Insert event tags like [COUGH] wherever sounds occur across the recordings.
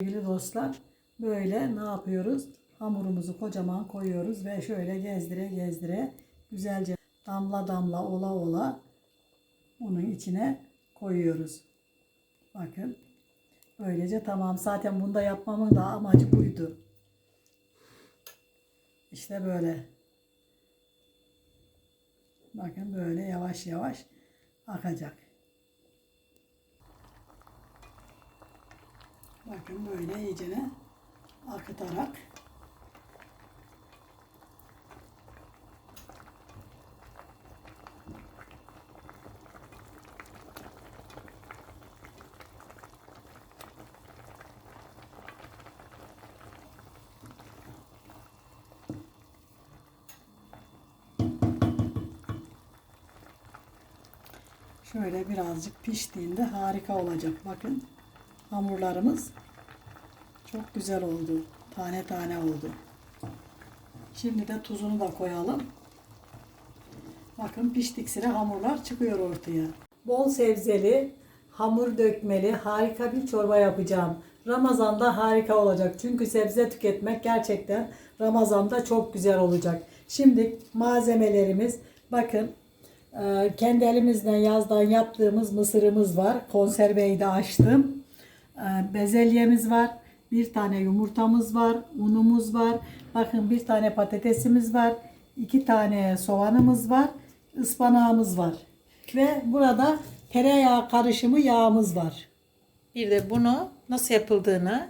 Sevgili dostlar böyle ne yapıyoruz? Hamurumuzu kocaman koyuyoruz ve şöyle gezdire gezdire güzelce damla damla ola ola bunun içine koyuyoruz. Bakın. Böylece tamam. Zaten bunda yapmamın da amacı buydu. İşte böyle. Bakın böyle yavaş yavaş akacak. Bakın böyle iyicene akıtarak şöyle birazcık piştiğinde harika olacak. Bakın hamurlarımız çok güzel oldu. Tane tane oldu. Şimdi de tuzunu da koyalım. Bakın piştik sıra hamurlar çıkıyor ortaya. Bol sebzeli, hamur dökmeli harika bir çorba yapacağım. Ramazanda harika olacak. Çünkü sebze tüketmek gerçekten Ramazanda çok güzel olacak. Şimdi malzemelerimiz bakın e, kendi elimizden yazdan yaptığımız mısırımız var. Konserveyi de açtım. E, Bezelyemiz var. Bir tane yumurtamız var. Unumuz var. Bakın bir tane patatesimiz var. iki tane soğanımız var. ıspanağımız var. Ve burada tereyağı karışımı yağımız var. Bir de bunu nasıl yapıldığını,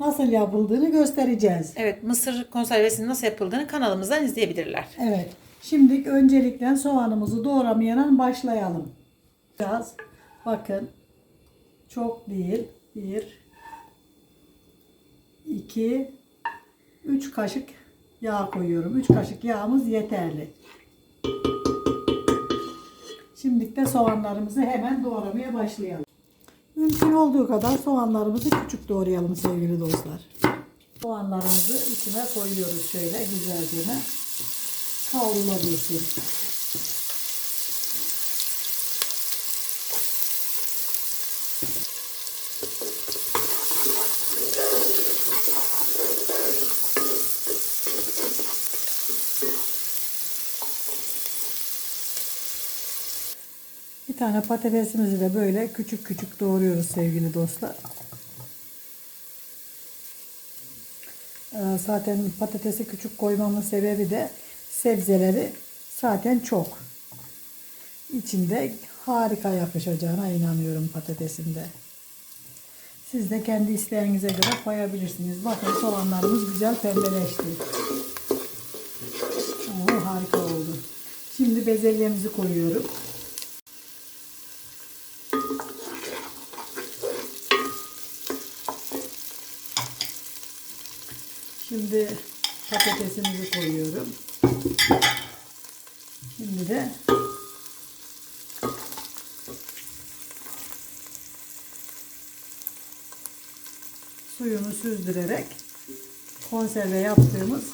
Nasıl yapıldığını göstereceğiz. evet mısır konservesinin nasıl yapıldığını kanalımızdan izleyebilirler. Evet. Şimdi öncelikle soğanımızı doğramayadan başlayalım. Biraz bakın çok değil. Bir, iki, üç kaşık yağ koyuyorum. Üç kaşık yağımız yeterli. Şimdi de soğanlarımızı hemen doğramaya başlayalım. Mümkün olduğu kadar soğanlarımızı küçük doğrayalım sevgili dostlar. Soğanlarımızı içine koyuyoruz şöyle güzelce kavrulabilsin. Bir tane patatesimizi de böyle küçük küçük doğruyoruz sevgili dostlar. Ee, Zaten patatesi küçük koymamın sebebi de sebzeleri zaten çok. İçinde harika yakışacağına inanıyorum patatesinde. Siz de kendi isteğinize göre koyabilirsiniz. Bakın soğanlarımız güzel pembeleşti. Oo, harika oldu. Şimdi bezelyemizi koyuyorum. Şimdi patatesimizi koyuyorum. Şimdi de suyunu süzdürerek konserve yaptığımız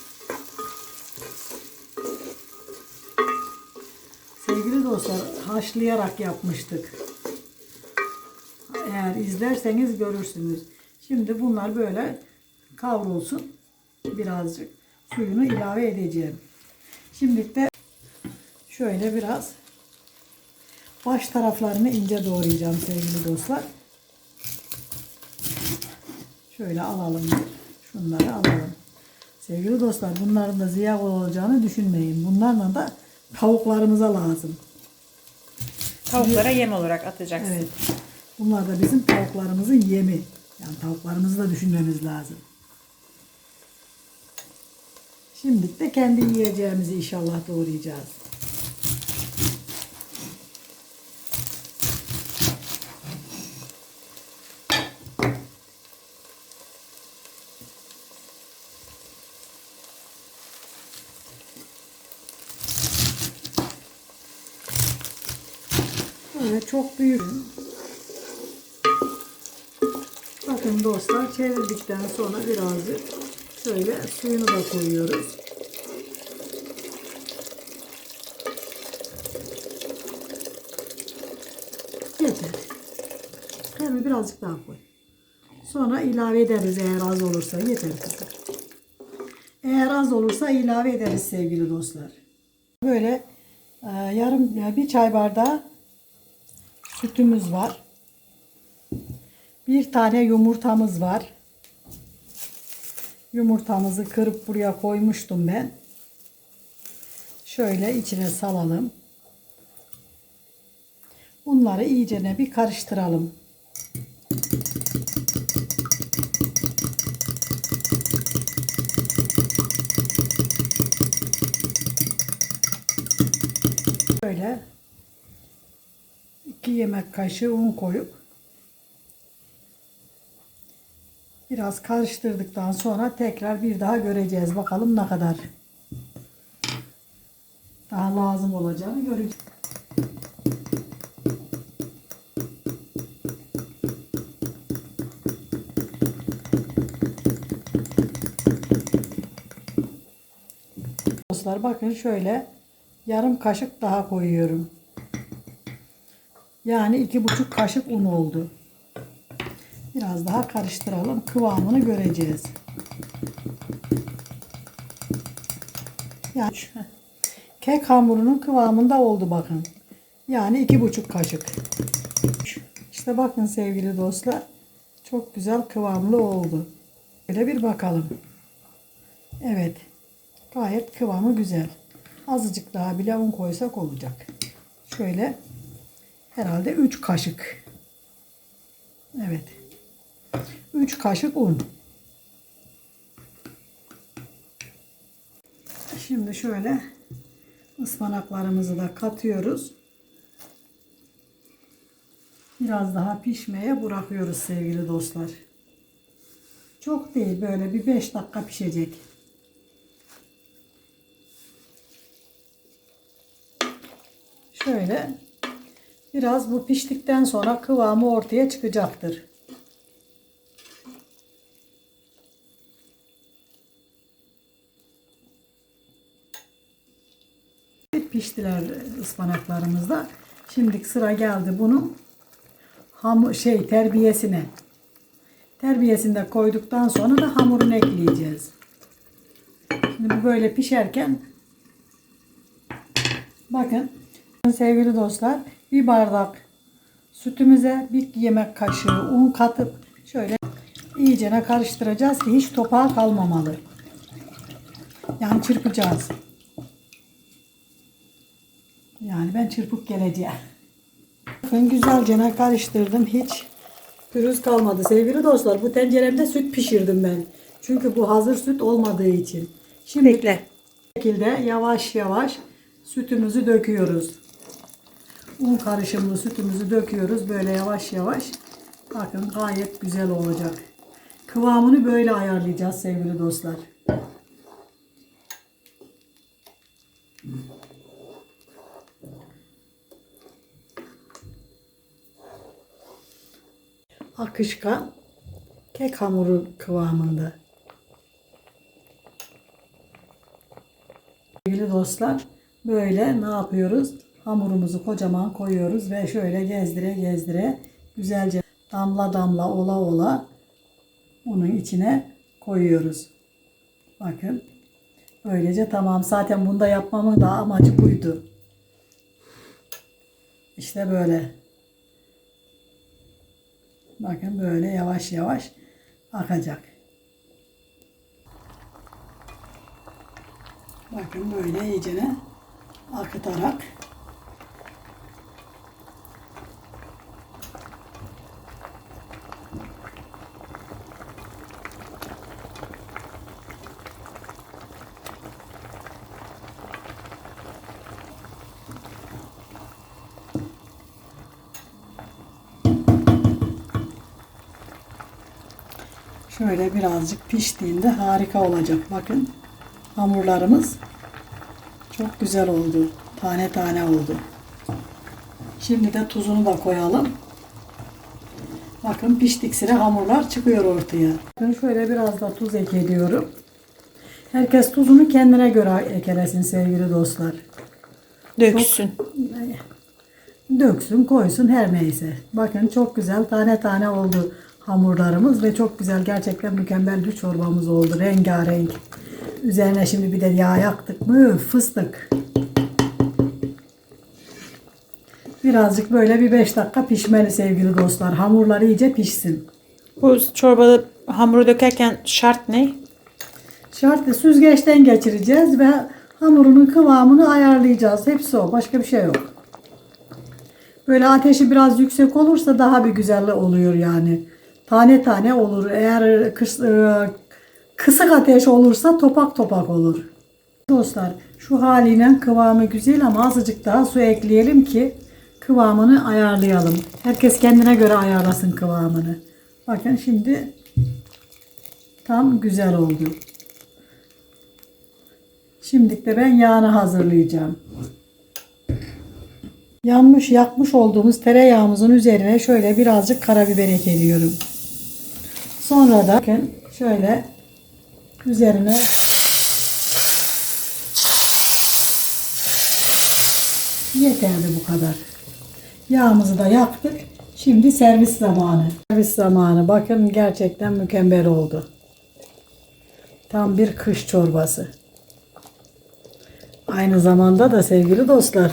sevgili dostlar haşlayarak yapmıştık. Eğer izlerseniz görürsünüz. Şimdi bunlar böyle kavrulsun. Birazcık suyunu ilave edeceğim. Şimdi de şöyle biraz baş taraflarını ince doğrayacağım sevgili dostlar. Şöyle alalım. Şunları alalım. Sevgili dostlar bunların da ziyan olacağını düşünmeyin. Bunlarla da tavuklarımıza lazım. Tavuklara yem olarak atacaksın. Evet. Bunlar da bizim tavuklarımızın yemi. Yani tavuklarımızı da düşünmemiz lazım. Şimdi de kendi yiyeceğimizi inşallah doğrayacağız. Böyle çok büyük. Bakın dostlar çevirdikten sonra birazcık şöyle suyunu da koyuyoruz. Yeter. Hemen birazcık daha koy. Sonra ilave ederiz eğer az olursa. Yeter kızım. Eğer az olursa ilave ederiz sevgili dostlar. Böyle e, yarım ya bir çay bardağı sütümüz var. Bir tane yumurtamız var. Yumurtamızı kırıp buraya koymuştum ben. Şöyle içine salalım. Bunları iyicene bir karıştıralım. Böyle iki yemek kaşığı un koyup biraz karıştırdıktan sonra tekrar bir daha göreceğiz. Bakalım ne kadar daha lazım olacağını göreceğiz. Dostlar bakın şöyle yarım kaşık daha koyuyorum. Yani iki buçuk kaşık un oldu. Biraz daha karıştıralım. Kıvamını göreceğiz. Yani kek hamurunun kıvamında oldu bakın. Yani iki buçuk kaşık. İşte bakın sevgili dostlar. Çok güzel kıvamlı oldu. Böyle bir bakalım. Evet. Gayet kıvamı güzel. Azıcık daha bile un koysak olacak. Şöyle herhalde 3 kaşık. Evet. 3 kaşık un. Şimdi şöyle ıspanaklarımızı da katıyoruz. Biraz daha pişmeye bırakıyoruz sevgili dostlar. Çok değil böyle bir 5 dakika pişecek. Şöyle biraz bu piştikten sonra kıvamı ortaya çıkacaktır. Piştiler ıspanaklarımız da. Şimdi sıra geldi bunun hamur şey terbiyesine. Terbiyesinde koyduktan sonra da hamurunu ekleyeceğiz. Şimdi bu böyle pişerken bakın sevgili dostlar bir bardak sütümüze bir yemek kaşığı un katıp şöyle iyicene karıştıracağız ki hiç topağı kalmamalı. Yani çırpacağız. Yani ben çırpıp geleceğim. Ben güzelce karıştırdım. Hiç pürüz kalmadı. Sevgili dostlar bu tenceremde süt pişirdim ben. Çünkü bu hazır süt olmadığı için. Şimdi Bekle. bu şekilde yavaş yavaş sütümüzü döküyoruz. Un karışımlı sütümüzü döküyoruz böyle yavaş yavaş. Bakın gayet güzel olacak. Kıvamını böyle ayarlayacağız sevgili dostlar. Akışkan kek hamuru kıvamında. Sevgili dostlar böyle ne yapıyoruz? Hamurumuzu kocaman koyuyoruz ve şöyle gezdire gezdire güzelce damla damla ola ola bunun içine koyuyoruz. Bakın böylece tamam zaten bunda yapmamın da amacı buydu. İşte böyle. Bakın böyle yavaş yavaş akacak. Bakın böyle iyicene akıtarak Şöyle birazcık piştiğinde harika olacak. Bakın hamurlarımız çok güzel oldu. Tane tane oldu. Şimdi de tuzunu da koyalım. Bakın piştik sıra hamurlar çıkıyor ortaya. Ben şöyle biraz da tuz ekliyorum. Herkes tuzunu kendine göre eklesin sevgili dostlar. Döksün. Döksün, koysun her neyse. Bakın çok güzel tane tane oldu hamurlarımız ve çok güzel gerçekten mükemmel bir çorbamız oldu. Rengarenk. Üzerine şimdi bir de yağ yaktık mı fıstık. Birazcık böyle bir 5 dakika pişmeli sevgili dostlar. Hamurlar iyice pişsin. Bu çorbada hamuru dökerken şart ne? Şartı süzgeçten geçireceğiz ve hamurunun kıvamını ayarlayacağız. Hepsi o. Başka bir şey yok. Böyle ateşi biraz yüksek olursa daha bir güzel oluyor yani. Tane tane olur. Eğer kıs, e, kısık ateş olursa topak topak olur. Dostlar şu haliyle kıvamı güzel ama azıcık daha su ekleyelim ki kıvamını ayarlayalım. Herkes kendine göre ayarlasın kıvamını. Bakın şimdi tam güzel oldu. Şimdi de ben yağını hazırlayacağım. Yanmış yakmış olduğumuz tereyağımızın üzerine şöyle birazcık karabiber ekliyorum. Sonra da şöyle üzerine yeterli bu kadar. Yağımızı da yaktık. Şimdi servis zamanı. Servis zamanı. Bakın gerçekten mükemmel oldu. Tam bir kış çorbası. Aynı zamanda da sevgili dostlar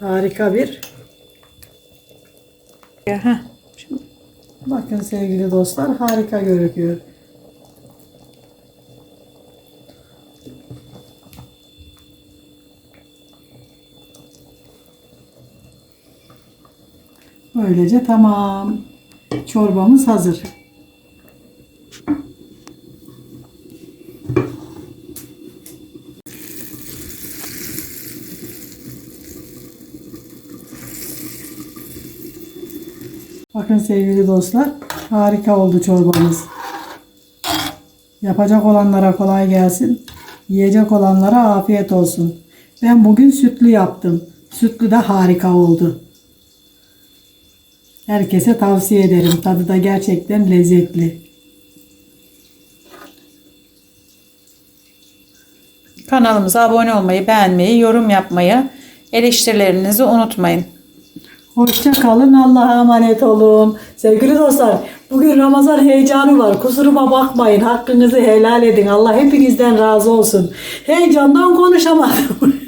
harika bir Heh. Bakın sevgili dostlar harika görünüyor. Böylece tamam. Çorbamız hazır. Bakın sevgili dostlar harika oldu çorbamız. Yapacak olanlara kolay gelsin. Yiyecek olanlara afiyet olsun. Ben bugün sütlü yaptım. Sütlü de harika oldu. Herkese tavsiye ederim. Tadı da gerçekten lezzetli. kanalımıza abone olmayı, beğenmeyi, yorum yapmayı, eleştirilerinizi unutmayın. Hoşça kalın. Allah'a emanet olun. Sevgili dostlar, bugün Ramazan heyecanı var. Kusuruma bakmayın. Hakkınızı helal edin. Allah hepinizden razı olsun. Heyecandan konuşamadım. [LAUGHS]